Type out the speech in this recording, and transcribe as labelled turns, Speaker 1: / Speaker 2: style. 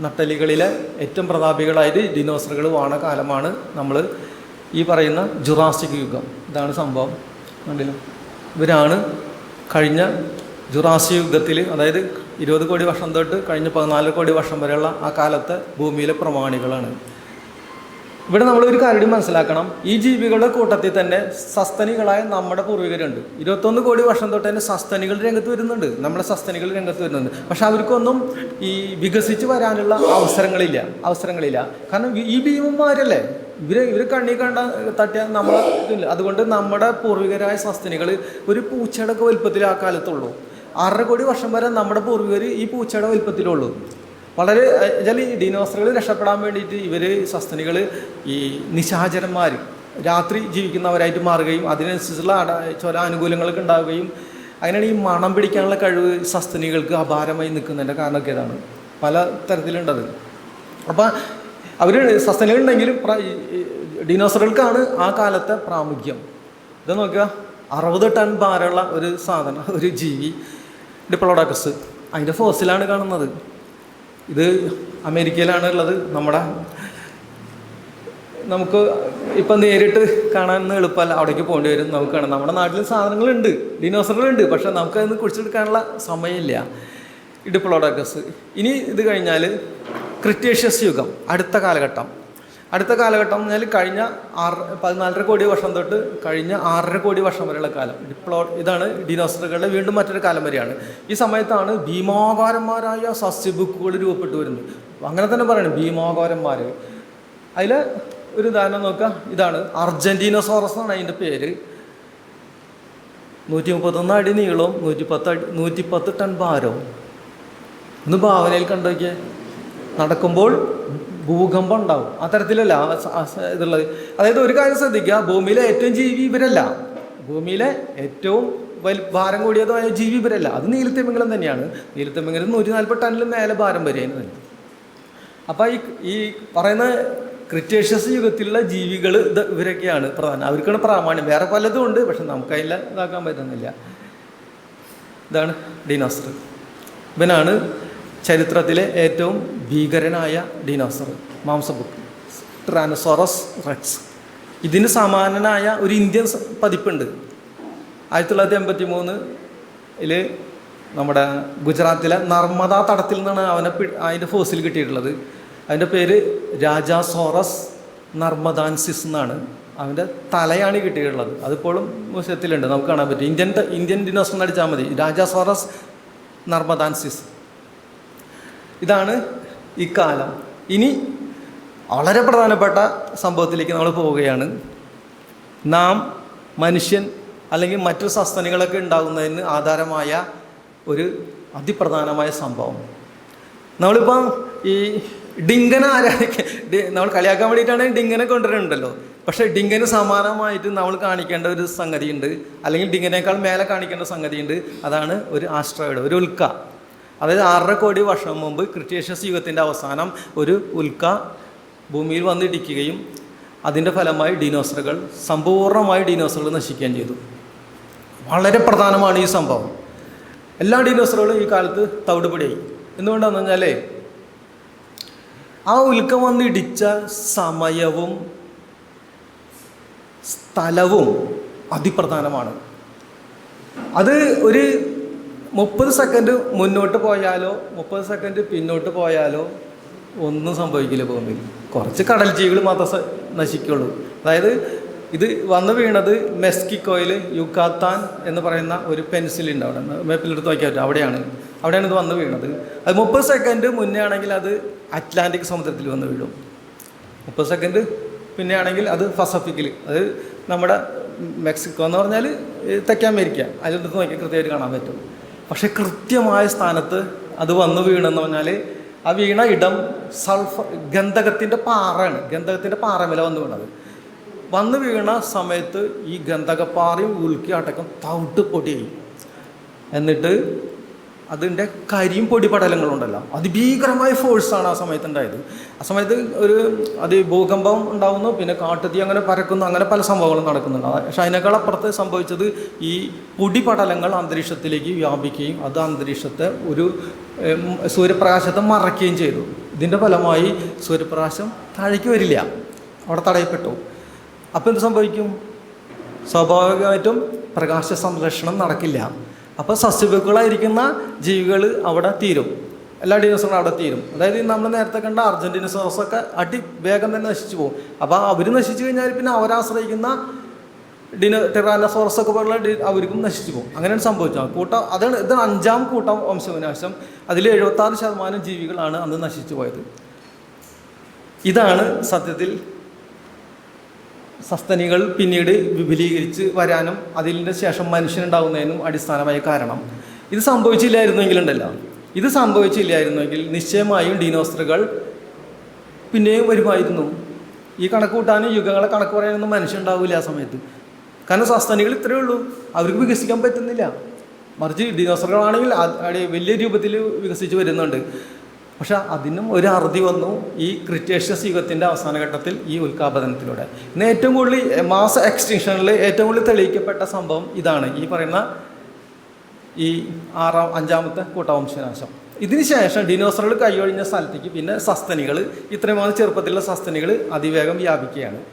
Speaker 1: നട്ടലികളിലെ ഏറ്റവും പ്രതാപികളായിട്ട് ഡിനോസറുകൾ വാണ കാലമാണ് നമ്മൾ ഈ പറയുന്ന ജുറാസിക് യുഗം. ഇതാണ് സംഭവം. കണ്ടില്ല? ഇവരാണ് കഴിഞ്ഞ ജുറാസിക് യുഗത്തിൽ അതായത് ഇരുപത് കോടി വർഷം തൊട്ട് കഴിഞ്ഞ പതിനാല് കോടി വർഷം വരെയുള്ള ആ കാലത്തെ ഭൂമിയിലെ പ്രമാണികളാണ്. ഇവിടെ നമ്മൾ ഒരു കാര്യം മനസ്സിലാക്കണം. ഈ ജീവികളുടെ കൂട്ടത്തിൽ തന്നെ സസ്തനികളായ നമ്മുടെ പൂർവികരുണ്ട്. ഇരുപത്തൊന്ന് കോടി വർഷം തൊട്ട് തന്നെ സസ്തനികൾ രംഗത്ത് വരുന്നുണ്ട്. നമ്മുടെ സസ്തനികൾ രംഗത്ത് വരുന്നുണ്ട്. പക്ഷെ അവർക്കൊന്നും ഈ വികസിച്ച് വരാനുള്ള അവസരങ്ങളില്ല. അവസരങ്ങളില്ല. കാരണം ഈ ഭീമന്മാരല്ലേ? ഇവർ ഇവർ കണ്ണി കണ്ട തട്ടിയ നമ്മളെ അതുകൊണ്ട് നമ്മുടെ പൂർവികരായ സസ്തനികൾ ഒരു പൂച്ചയുടെ ഒക്കെ വലുപ്പത്തിൽ ആ കാലത്തുള്ളൂ. ആറര കോടി വർഷം വരെ നമ്മുടെ പൂർവികർ ഈ പൂച്ചയുടെ വലുപ്പത്തിലുള്ളൂ. വളരെ വെച്ചാൽ ഈ ഡിനോസറുകൾ രക്ഷപ്പെടാൻ വേണ്ടിയിട്ട് ഇവർ സസ്തനികൾ ഈ നിശാചരന്മാർ രാത്രി ജീവിക്കുന്നവരായിട്ട് മാറുകയും അതിനനുസരിച്ചുള്ള ചില ആനുകൂല്യങ്ങളൊക്കെ ഉണ്ടാവുകയും അങ്ങനെയാണ് ഈ മണം പിടിക്കാനുള്ള കഴിവ് സസ്തനികൾക്ക് അപാരമായി നിൽക്കുന്നതിന്റെ കാരണമൊക്കെ ഇതാണ്. പല തരത്തിലുണ്ടത്. അപ്പം അവർ സസ്തനികളുണ്ടെങ്കിലും ഡിനോസറുകൾക്കാണ് ആ കാലത്തെ പ്രാമുഖ്യം. ഇത് നോക്കുക. അറുപത് ടൺ ഭാരമുള്ള ഒരു സാധനം ഒരു ജീവി ഡിപ്ലോഡാക്കസ്. അതിന്റെ ഫോസിലാണ് കാണുന്നത്. ഇത് അമേരിക്കയിലാണ് ഉള്ളത് നമ്മുടെ നമുക്ക് ഇപ്പം നേരിട്ട് കാണാൻ എളുപ്പമല്ല. അവിടേക്ക് പോകേണ്ടി വരും നമുക്ക് കാണാം നമ്മുടെ നാട്ടിൽ സാധനങ്ങളുണ്ട്. ഡിനോസറുകളുണ്ട്. പക്ഷേ നമുക്ക് അതിന് കുറിച്ചെടുക്കാനുള്ള സമയമില്ല ഡിപ്ലോഡാക്കസ് ഇനി ഇത് കഴിഞ്ഞാൽ ക്രിറ്റേഷ്യസ് യുഗം. അടുത്ത കാലഘട്ടം. അടുത്ത കാലഘട്ടം എന്ന് പറഞ്ഞാൽ കഴിഞ്ഞ ആറ് പതിനാലര കോടി വർഷം തൊട്ട് കഴിഞ്ഞ ആറര കോടി വർഷം വരെയുള്ള കാലം. ഡിപ്ലോ ഇതാണ് ഡിനോസറുകളുടെ വീണ്ടും മറ്റൊരു കാലം വരെയാണ്. ഈ സമയത്താണ് ഭീമാകാരന്മാരായ സസ്യബുക്കുകൾ രൂപപ്പെട്ടു വരുന്നത്. അങ്ങനെ തന്നെ പറയണം ഭീമാകാരന്മാർ അതിൽ ഒരു ഉദാഹരണം നോക്കുക ഇതാണ് അർജന്റീനോസോറസ് എന്നാണ് അതിന്റെ പേര്. നൂറ്റി മുപ്പത്തൊന്ന് അടി നീളവും നൂറ്റി പത്ത് അടി നൂറ്റി പത്ത് ടൺ ഭാരവും. ഒന്ന് ഭാവനയിൽ കണ്ടു നോക്കിയേ നടക്കുമ്പോൾ ഭൂകമ്പം ഉണ്ടാവും അത്തരത്തിലല്ല ഇതുള്ളത്. അതായത് ഒരു കാര്യം ശ്രദ്ധിക്കുക ഭൂമിയിലെ ഏറ്റവും ജീവി ഇവരല്ല. ഭൂമിയിലെ ഏറ്റവും വലി ഭാരം കൂടിയതായ ജീവി ഇവരല്ല. അത് നീലത്തിമിംഗലം തന്നെയാണ്. നീലത്തിമിംഗലം നൂറ്റി നാൽപ്പത് ടണ്ണിൽ മേലെ ഭാരം വരെയാണ് തന്നെ അപ്പോൾ ഈ ഈ പറയുന്ന ക്രിറ്റേഷ്യസ് യുഗത്തിലുള്ള ജീവികൾ ഇത് ഇവരൊക്കെയാണ് പ്രധാനം. അവർക്കാണ് പ്രാമാണ്യം. വേറെ പലതും ഉണ്ട് പക്ഷെ നമുക്കതില്ല ഇതാക്കാൻ പറ്റുന്നില്ല. ഇതാണ് ഡിനോസർ. ഇവനാണ് ചരിത്രത്തിലെ ഏറ്റവും ഭീകരനായ ഡിനോസർ മാംസബുക്ക് ട്രാനസോറസ് റെക്സ്. ഇതിന് സമാനനായ ഒരു ഇന്ത്യൻ പതിപ്പുണ്ട്. ആയിരത്തി തൊള്ളായിരത്തി എൺപത്തി മൂന്നിൽ നമ്മുടെ ഗുജറാത്തിലെ നർമ്മദ തടത്തിൽ നിന്നാണ് അവനെ അതിന്റെ ഫോസിൽ കിട്ടിയിട്ടുള്ളത്. അതിന്റെ പേര് രാജാസോറസ് നർമ്മദാൻസിസ് എന്നാണ്. അവന്റെ തലയാണ് കിട്ടിയിട്ടുള്ളത്. അതിപ്പോഴും മ്യൂസിയത്തിലുണ്ട് നമുക്ക് കാണാൻ പറ്റും. ഇന്ത്യൻ ഇന്ത്യൻ ഡിനോസർ എന്ന് അടിച്ചാൽ മതി. രാജാസോറസ് നർമ്മദാൻസിസ്. ഇതാണ് ഈ കാലം ഇനി വളരെ പ്രധാനപ്പെട്ട സംഭവത്തിലേക്ക് നമ്മൾ പോവുകയാണ്. നാം മനുഷ്യൻ അല്ലെങ്കിൽ മറ്റു സസ്തനികളൊക്കെ ഉണ്ടാകുന്നതിന് ആധാരമായ ഒരു അതിപ്രധാനമായ സംഭവം. നമ്മളിപ്പം ഈ ഡിങ്കന ആരാധിക്ക നമ്മൾ കളിയാക്കാൻ വേണ്ടിയിട്ടാണെങ്കിൽ ഡിങ്കനെ കൊണ്ടുവരുന്നുണ്ടല്ലോ. പക്ഷെ ഡിങ്കന് സമാനമായിട്ട് നമ്മൾ കാണിക്കേണ്ട ഒരു സംഗതിയുണ്ട്. അല്ലെങ്കിൽ ഡിങ്കനേക്കാൾ മേലെ കാണിക്കേണ്ട സംഗതിയുണ്ട്. അതാണ് ഒരു ആസ്ട്രോയിഡ് ഒരു ഉൽക്ക. അതായത് ആറര കോടി വർഷം മുമ്പ് ക്രിറ്റേഷ്യസ് യുഗത്തിന്റെ അവസാനം ഒരു ഉൽക്ക ഭൂമിയിൽ വന്നിടിക്കുകയും അതിന്റെ ഫലമായി ഡിനോസറുകൾ സമ്പൂർണമായി ഡിനോസറുകൾ നശിക്കുകയും ചെയ്തു. വളരെ പ്രധാനമാണ് ഈ സംഭവം. എല്ലാ ഡിനോസറുകളും ഈ കാലത്ത് തവിടുപിടിയായി. എന്തുകൊണ്ടാണെന്ന് പറഞ്ഞാലേ ആ ഉൽക്ക വന്നിടിച്ച സമയവും സ്ഥലവും അതിപ്രധാനമാണ്. അത് ഒരു മുപ്പത് സെക്കൻഡ് മുന്നോട്ട് പോയാലോ മുപ്പത് സെക്കൻഡ് പിന്നോട്ട് പോയാലോ ഒന്നും സംഭവിക്കില്ല ഭൂമിയിൽ കുറച്ച് കടൽ ജീവികൾ മാത്രം നശിക്കുള്ളൂ. അതായത് ഇത് വന്നു വീണത് മെസ്കിക്കോയിൽ യുക്കാത്താൻ എന്ന് പറയുന്ന ഒരു പെൻസിലുണ്ട് അവിടെ. മേപ്പിലെടുത്ത് നോക്കിയാൽ പറ്റും. അവിടെയാണ്. അവിടെയാണ് ഇത് വന്ന് വീണത്. അത് മുപ്പത് സെക്കൻഡ് മുന്നേ ആണെങ്കിൽ അത് അറ്റ്ലാന്റിക് സമുദ്രത്തിൽ വന്ന് വീഴും. മുപ്പത് സെക്കൻഡ് പിന്നെ ആണെങ്കിൽ അത് പസഫിക്കിൽ. അത് നമ്മുടെ മെക്സിക്കോ എന്ന് പറഞ്ഞാൽ തെക്കേ അമേരിക്ക. അതിലെടുത്ത് നോക്കിയാൽ കൃത്യമായിട്ട് കാണാൻ പറ്റും. പക്ഷേ കൃത്യമായ സ്ഥാനത്ത് അത് വന്നു വീണെന്ന് പറഞ്ഞാൽ ആ വീണ ഇടം സൾഫർ ഗന്ധകത്തിന്റെ പാറയാണ്. ഗന്ധകത്തിന്റെ പാറമേല വന്ന് വീണത്. വന്ന് വീണ സമയത്ത് ഈ ഗന്ധകപ്പാറയും ഉൽക്കി അടക്കം തവിട്ട് പൊടിയായി. എന്നിട്ട് അതിന്റെ കരിയും പൊടി പടലങ്ങളുണ്ടല്ലോ. അതിഭീകരമായ ഫോഴ്സാണ് ആ സമയത്ത് ഉണ്ടായത് ആ സമയത്ത് ഒരു അത് ഭൂകമ്പം ഉണ്ടാകുന്നു പിന്നെ കാട്ടുതീ അങ്ങനെ പരക്കുന്നു അങ്ങനെ പല സംഭവങ്ങളും നടക്കുന്നുണ്ട്. പക്ഷെ അതിനേക്കാൾ അപ്പുറത്ത് സംഭവിച്ചത് ഈ പൊടിപടലങ്ങൾ അന്തരീക്ഷത്തിലേക്ക് വ്യാപിക്കുകയും അത് അന്തരീക്ഷത്തെ ഒരു സൂര്യപ്രകാശത്തെ മറയ്ക്കുകയും ചെയ്തു. ഇതിന്റെ ഫലമായി സൂര്യപ്രകാശം താഴേക്ക് വരില്ല. അവിടെ തടയപ്പെട്ടു. അപ്പോൾ എന്ത് സംഭവിക്കും? സ്വാഭാവികമായിട്ടും പ്രകാശ സംരക്ഷണം നടക്കില്ല. അപ്പോൾ സസ്യബുക്കുകളായിരിക്കുന്ന ജീവികൾ അവിടെ തീരും. എല്ലാ ഡിനോസറുകളും അവിടെ തീരും. അതായത് നമ്മൾ നേരത്തെ കണ്ട അർജന്റീനസോറസൊക്കെ അടി വേഗം തന്നെ നശിച്ചു പോകും. അപ്പോൾ അവർ നശിച്ചു കഴിഞ്ഞാൽ പിന്നെ അവരാശ്രയിക്കുന്ന ഡിനോ ടെറാനസോറസ് ഒക്കെ പോലുള്ള അവർക്കും നശിച്ചു പോകും. അങ്ങനെയാണ് സംഭവിച്ചത്. കൂട്ടം അതാണ് ഇത് അഞ്ചാം കൂട്ടം വംശവിനാശം. അതിൽ എഴുപത്താറ് ശതമാനം ജീവികളാണ് അന്ന് നശിച്ചു പോയത്. ഇതാണ് സത്യത്തിൽ സസ്തനികൾ പിന്നീട് വിപുലീകരിച്ച് വരാനും അതിന്റെ ശേഷം മനുഷ്യനുണ്ടാകുന്നതിനും അടിസ്ഥാനമായ കാരണം. ഇത് സംഭവിച്ചില്ലായിരുന്നെങ്കിലുണ്ടല്ലോ ഇത് സംഭവിച്ചില്ലായിരുന്നെങ്കിൽ നിശ്ചയമായും ഡീനോസറുകൾ പിന്നെയും വരുമായിരുന്നു. ഈ കണക്ക് കൂട്ടാനും യുഗങ്ങളെ കണക്ക് പറയാനൊന്നും മനുഷ്യനുണ്ടാവില്ല ആ സമയത്ത്. കാരണം സസ്തനികൾ ഇത്രയേ ഉള്ളൂ. അവർക്ക് വികസിക്കാൻ പറ്റുന്നില്ല. മറിച്ച് ഡിനോസറുകളാണെങ്കിൽ വലിയ രൂപത്തിൽ വികസിച്ച് വരുന്നുണ്ട്. പക്ഷെ അതിനും ഒരു അറുതി വന്നു ഈ ക്രിറ്റേഷ്യസ് യുഗത്തിന്റെ അവസാന ഘട്ടത്തിൽ ഈ ഉൽക്കാപതനത്തിലൂടെ ഇന്ന് ഏറ്റവും കൂടുതൽ മാസ എക്സ്റ്റിങ്ഷനിൽ ഏറ്റവും കൂടുതൽ തെളിയിക്കപ്പെട്ട സംഭവം ഇതാണ്. ഈ പറയുന്ന ഈ ആറാം അഞ്ചാമത്തെ കൂട്ടവംശനാശം. ഇതിന് ശേഷം ഡിനോസറുകൾ കൈയൊഴിഞ്ഞ സ്ഥലത്തേക്ക് പിന്നെ സസ്തനികൾ ഇത്രയും ചെറുപ്പത്തിലുള്ള സസ്തനികൾ അതിവേഗം വ്യാപിക്കുകയാണ്.